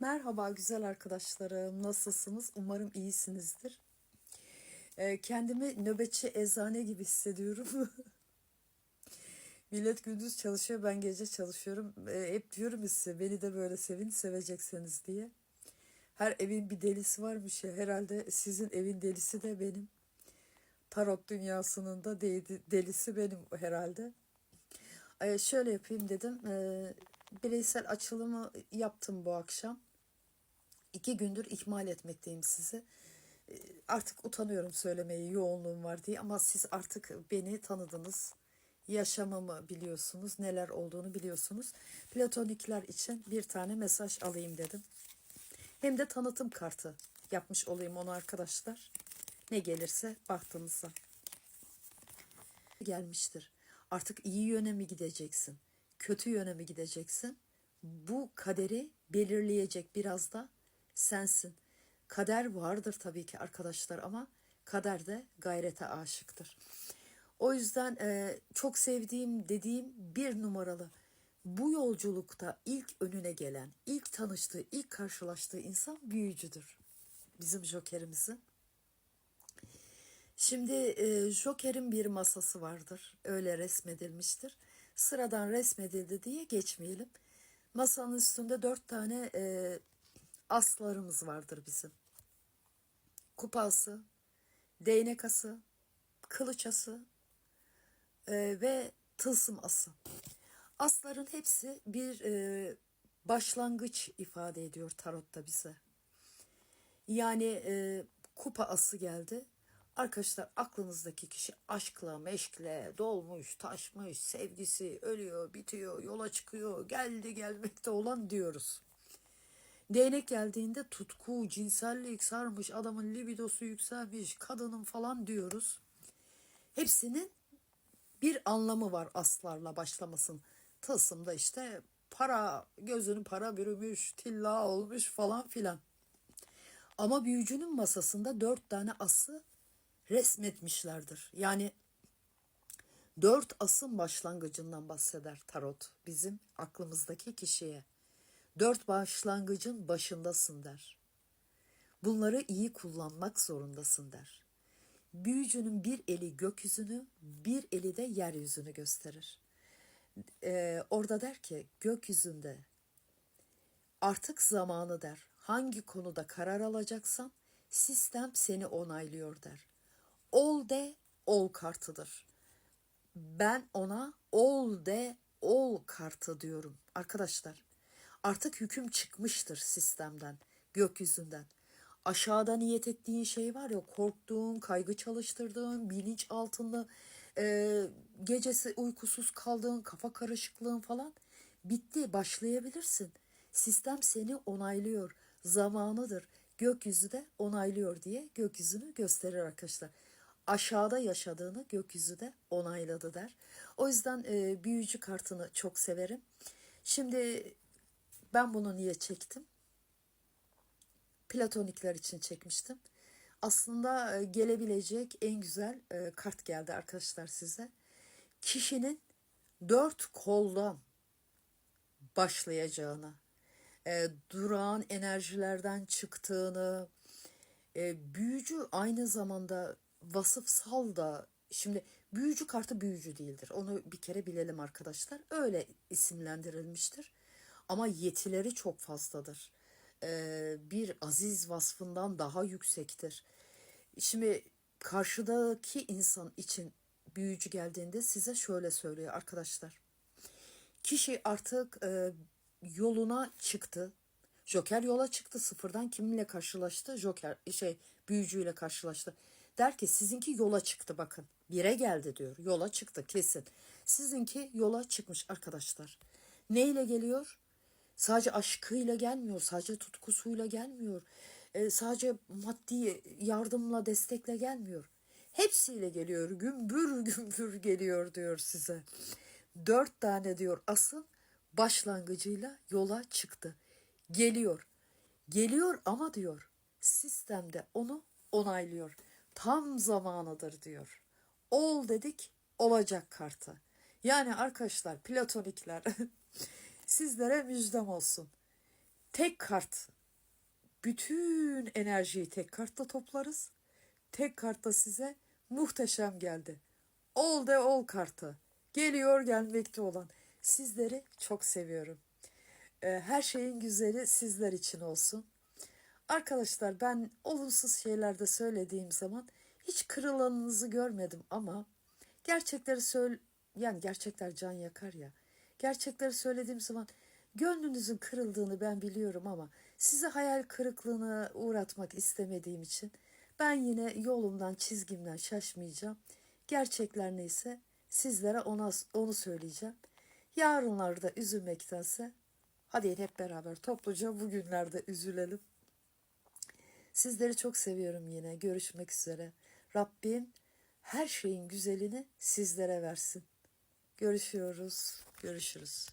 Merhaba güzel arkadaşlarım. Nasılsınız? Umarım iyisinizdir. Ee, kendimi nöbetçi eczane gibi hissediyorum. Millet gündüz çalışıyor, ben gece çalışıyorum. Ee, hep diyorum size beni de böyle sevin, sevecekseniz diye. Her evin bir delisi varmış ya. Herhalde sizin evin delisi de benim. Tarot dünyasının da de- delisi benim herhalde. Ee, şöyle yapayım dedim. Bireysel açılımı yaptım bu akşam. İki gündür ihmal etmekteyim sizi. Ee, Artık utanıyorum söylemeye yoğunluğum var diye ama siz artık beni tanıdınız. Yaşamamı biliyorsunuz, neler olduğunu biliyorsunuz. Platonikler için bir tane mesaj alayım dedim. Hem de tanıtım kartı yapmış olayım onu arkadaşlar. Ne gelirse bahtınıza gelmiştir. Artık iyi yöne mi gideceksin? Kötü yöne mi gideceksin? Bu kaderi belirleyecek biraz da sensin. Kader vardır tabii ki arkadaşlar ama kader de gayrete aşıktır. O yüzden e, çok sevdiğim dediğim bir numaralı bu yolculukta ilk önüne gelen, ilk tanıştığı, ilk karşılaştığı insan büyücüdür. Bizim jokerimizin. Şimdi e, Joker'in bir masası vardır. Öyle resmedilmiştir. Sıradan resmedildi diye geçmeyelim. Masanın üstünde dört tane e, aslarımız vardır bizim. Kupası, değnek ası, kılıç ası e, ve tılsım ası. Asların hepsi bir e, başlangıç ifade ediyor tarotta bize. Yani e, kupa ası geldi. Arkadaşlar aklınızdaki kişi aşkla, meşkle dolmuş, taşmış, sevgisi ölüyor, bitiyor, yola çıkıyor, geldi gelmekte olan diyoruz. Değnek geldiğinde tutku, cinsellik sarmış, adamın libidosu yükselmiş, kadının falan diyoruz. Hepsinin bir anlamı var aslarla başlamasın. Tılsımda işte para, gözünü para bürümüş, tilla olmuş falan filan. Ama büyücünün masasında dört tane ası resmetmişlerdir. Yani dört asın başlangıcından bahseder tarot bizim aklımızdaki kişiye. Dört başlangıcın başındasın der. Bunları iyi kullanmak zorundasın der. Büyücünün bir eli gökyüzünü, bir eli de yeryüzünü gösterir. Ee, orada der ki gökyüzünde Artık zamanı der. Hangi konuda karar alacaksan sistem seni onaylıyor der. Ol de ol kartıdır. Ben ona ol de ol kartı diyorum arkadaşlar. Artık hüküm çıkmıştır sistemden, gökyüzünden. Aşağıda niyet ettiğin şey var ya korktuğun, kaygı çalıştırdığın, bilinç altında e, gecesi uykusuz kaldığın, kafa karışıklığın falan bitti başlayabilirsin. Sistem seni onaylıyor. Zamanıdır. Gökyüzü de onaylıyor diye gökyüzünü gösterir arkadaşlar. Aşağıda yaşadığını gökyüzü de onayladı der. O yüzden e, büyücü kartını çok severim. Şimdi ben bunu niye çektim? Platonikler için çekmiştim. Aslında e, gelebilecek en güzel e, kart geldi arkadaşlar size. Kişinin dört koldan başlayacağını, e, durağan enerjilerden çıktığını, büyücü aynı zamanda vasıfsal da şimdi büyücü kartı büyücü değildir. Onu bir kere bilelim arkadaşlar. Öyle isimlendirilmiştir. Ama yetileri çok fazladır. E, bir aziz vasfından daha yüksektir. Şimdi karşıdaki insan için büyücü geldiğinde size şöyle söylüyor arkadaşlar. Kişi artık e, yoluna çıktı. Joker yola çıktı sıfırdan kiminle karşılaştı? Joker şey büyücüyle karşılaştı. Der ki sizinki yola çıktı bakın. Bire geldi diyor. Yola çıktı kesin. Sizinki yola çıkmış arkadaşlar. Neyle geliyor? Sadece aşkıyla gelmiyor, sadece tutkusuyla gelmiyor. e, sadece maddi yardımla, destekle gelmiyor. Hepsiyle geliyor, gümbür gümbür geliyor diyor size. Dört tane diyor asıl başlangıcıyla yola çıktı. Geliyor. Geliyor ama diyor sistemde onu onaylıyor. Tam zamanıdır diyor. Ol dedik olacak kartı. Yani arkadaşlar platonikler sizlere müjdem olsun. tek kart bütün enerjiyi tek kartta toplarız. Tek kartta size muhteşem geldi. All the all kartı. Geliyor gelmekte olan. Sizleri çok seviyorum. Ee, Her şeyin güzeli sizler için olsun. Arkadaşlar ben olumsuz şeylerde söylediğim zaman hiç kırılanınızı görmedim ama gerçekleri söyle yani gerçekler can yakar ya. Gerçekleri söylediğim zaman gönlünüzün kırıldığını ben biliyorum ama sizi hayal kırıklığına uğratmak istemediğim için ben yine yolumdan çizgimden şaşmayacağım. Gerçekler neyse sizlere ona, onu söyleyeceğim. Yarınlarda üzülmektense hadi hep beraber topluca bugünlerde üzülelim. Sizleri çok seviyorum yine. Görüşmek üzere. Rabbim her şeyin güzelini sizlere versin. Görüşüyoruz. Görüşürüz.